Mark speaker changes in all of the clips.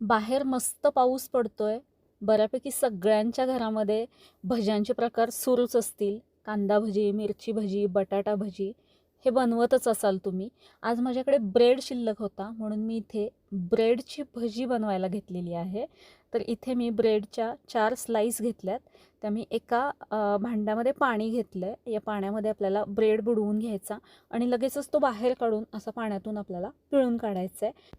Speaker 1: बाहेर मस्त पाऊस पडतोय. बऱ्यापैकी सगळ्यांच्या घरामध्ये भज्यांचे प्रकार सुरूच असतील. कांदा भजी मिरची भजी बटाटा भजी हे बनवतच असाल तुम्ही. आज माझ्याकडे ब्रेड शिल्लक होता म्हणून मी इथे ब्रेडची भजी बनवायला घेतलेली आहे. तर इथे मी ब्रेडच्या चार स्लाईस घेतल्यात. त्या मी एका भांड्यामध्ये पाणी घेतलं आहे या पाण्यामध्ये आपल्याला ब्रेड बुडवून घ्यायचा आणि लगेचच तो बाहेर काढून असा पाण्यातून आपल्याला पिळून काढायचा आहे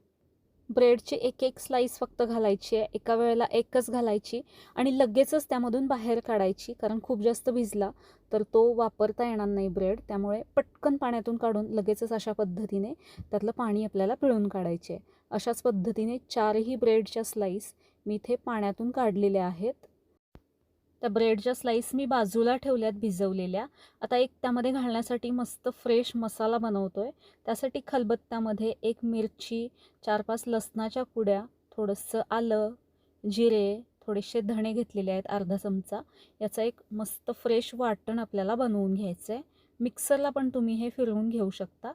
Speaker 1: ब्रेडची एक एक स्लाईस फक्त घालायची आहे. एका वेळेला एकच घालायची आणि लगेचच त्यामधून बाहेर काढायची कारण खूप जास्त भिजला तर तो वापरता येणार नाही ब्रेड. त्यामुळे पटकन पाण्यातून काढून लगेचच अशा पद्धतीने त्यातलं पाणी आपल्याला पिळून काढायचे आहे. अशाच पद्धतीने चारही ब्रेडच्या स्लाईस मी इथे पाण्यातून काढलेल्या आहेत. त्या ब्रेडच्या स्लाईस मी बाजूला ठेवल्यात भिजवलेल्या. आता एक त्यामध्ये घालण्यासाठी मस्त फ्रेश मसाला बनवतो आहे त्यासाठी खलबत्त्यामध्ये एक मिरची चार पाच लसणाच्या कुड्या थोडंसं आलं जिरे थोडेसे धणे घेतलेले आहेत अर्धा चमचा. याचा एक मस्त फ्रेश वाटण आपल्याला बनवून घ्यायचं आहे मिक्सरला पण तुम्ही हे फिरवून घेऊ शकता.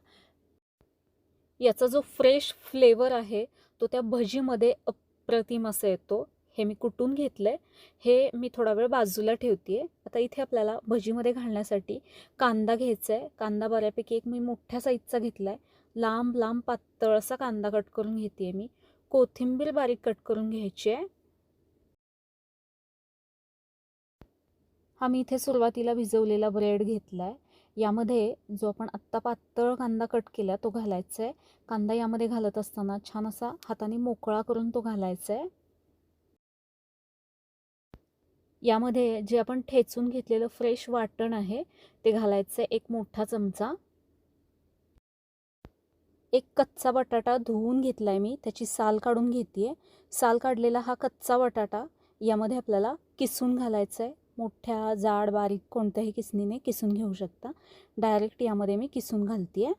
Speaker 1: याचा जो फ्रेश फ्लेवर आहे तो त्या भजीमध्ये अप्रतिम असं येतो. हे मी कुटून घेतलं आहे हे मी थोडा वेळ बाजूला ठेवते आहे आता इथे आपल्याला भजीमध्ये घालण्यासाठी कांदा घ्यायचा आहे कांदा बऱ्यापैकी एक मी मोठ्या साईजचा घेतला आहे लांब लांब पातळ असा कांदा कट करून घेते आहे मी. कोथिंबीर बारीक कट करून घ्यायची आहे हा मी इथे सुरुवातीला भिजवलेला ब्रेड घेतला आहे यामध्ये जो आपण आत्ता पातळ कांदा कट केला तो घालायचा आहे कांदा यामध्ये घालत असताना छान असा हाताने मोकळा करून तो घालायचा आहे यामध्ये जे आपण ठेचून घेतलेलं फ्रेश वाटण आहे ते घालायचं आहे एक मोठा चमचा. एक कच्चा बटाटा धुवून घेतला आहे मी त्याची साल काढून घेते साल काढलेला हा कच्चा बटाटा यामध्ये आपल्याला किसून घालायचा आहे मोठ्या जाड बारीक कोणत्याही किसणीने किसून घेऊ शकता. डायरेक्ट यामध्ये मी किसून घालते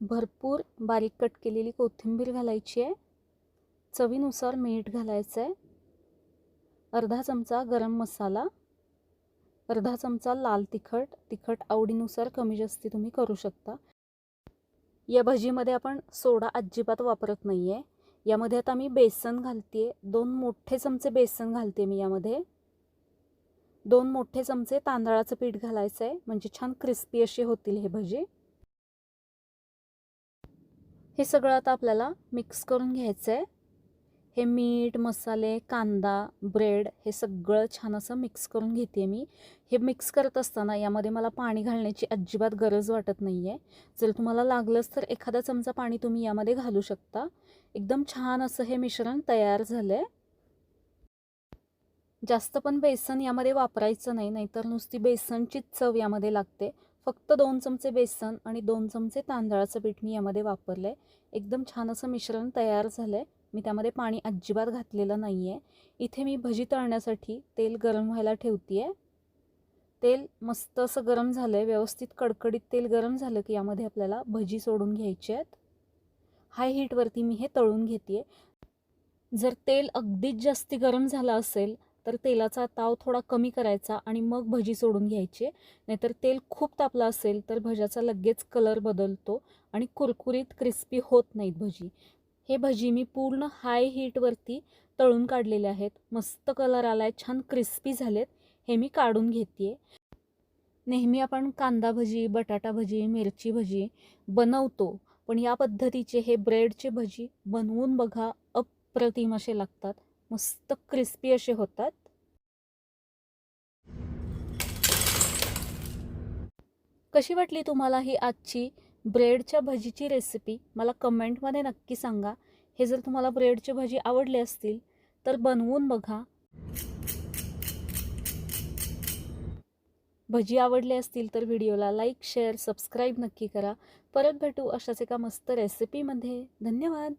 Speaker 1: भरपूर बारीक कट केलेली कोथिंबीर घालायची आहे. चवीनुसार मीठ घालायचं आहे अर्धा चमचा गरम मसाला अर्धा चमचा लाल तिखट तिखट आवडीनुसार कमी जास्ती तुम्ही करू शकता. या भजीमध्ये आपण सोडा अजिबात वापरत नाही आहे यामध्ये आता मी बेसन घालते दोन मोठे चमचे बेसन घालते मी यामध्ये. दोन मोठे चमचे तांदळाचं पीठ घालायचं आहे म्हणजे छान क्रिस्पी अशी होतील हे भजी. हे सगळं आता आपल्याला मिक्स करून घ्यायचं आहे हे मीठ मसाले कांदा ब्रेड हे सगळं छान असं मिक्स करून घेते मी. हे मिक्स करत असताना यामध्ये मला पाणी घालण्याची अजिबात गरज वाटत नाही आहे जर तुम्हाला लागलंच तर एखादा चमचा पाणी तुम्ही यामध्ये घालू शकता. एकदम छान असं हे मिश्रण तयार झालं आहे जास्त पण बेसन यामध्ये वापरायचं नाही नाहीतर नुसती बेसनचीच चव यामध्ये लागते. फक्त दोन चमचे बेसन आणि दोन चमचे तांदळाचं पीठ मी यामध्ये वापरलं आहे एकदम छान असं मिश्रण तयार झालं आहे मी त्यामध्ये पाणी अजिबात घातलेलं नाही आहे इथे मी भजी तळण्यासाठी तेल गरम व्हायला ठेवते आहे तेल मस्त असं गरम झालं आहे व्यवस्थित कडकडीत तेल गरम झालं की यामध्ये आपल्याला भजी सोडून घ्यायची आहेत. हाय हीटवरती मी हे तळून घेते जर तेल अगदीच जास्ती गरम झालं असेल तर तेलाचा ताव थोडा कमी करायचा आणि मग भजी सोडून घ्यायची. नाहीतर तेल खूप तापलं असेल तर भज्याचा लगेच कलर बदलतो आणि कुरकुरीत क्रिस्पी होत नाहीत भजी. हे भजी मी पूर्ण हाय हीटवरती तळून काढलेले आहेत. मस्त कलर आला आहे छान क्रिस्पी झालेत. हे मी काढून घेते नेहमी आपण कांदा भजी बटाटा भजी मिरची भजी बनवतो पण या पद्धतीचे हे ब्रेडचे भजी बनवून बघा अप्रतिम असे लागतात. मस्त क्रिस्पी असे होतात. कशी वाटली तुम्हाला ही आजची ब्रेडच्या भजीची रेसिपी मला कमेंटमध्ये नक्की सांगा. हे जर तुम्हाला ब्रेडची भजी आवडली असतील तर बनवून बघा. भजी आवडली असतील तर व्हिडिओला लाईक शेअर सबस्क्राईब नक्की करा. परत भेटू अशाच एका मस्त रेसिपीमध्ये धन्यवाद!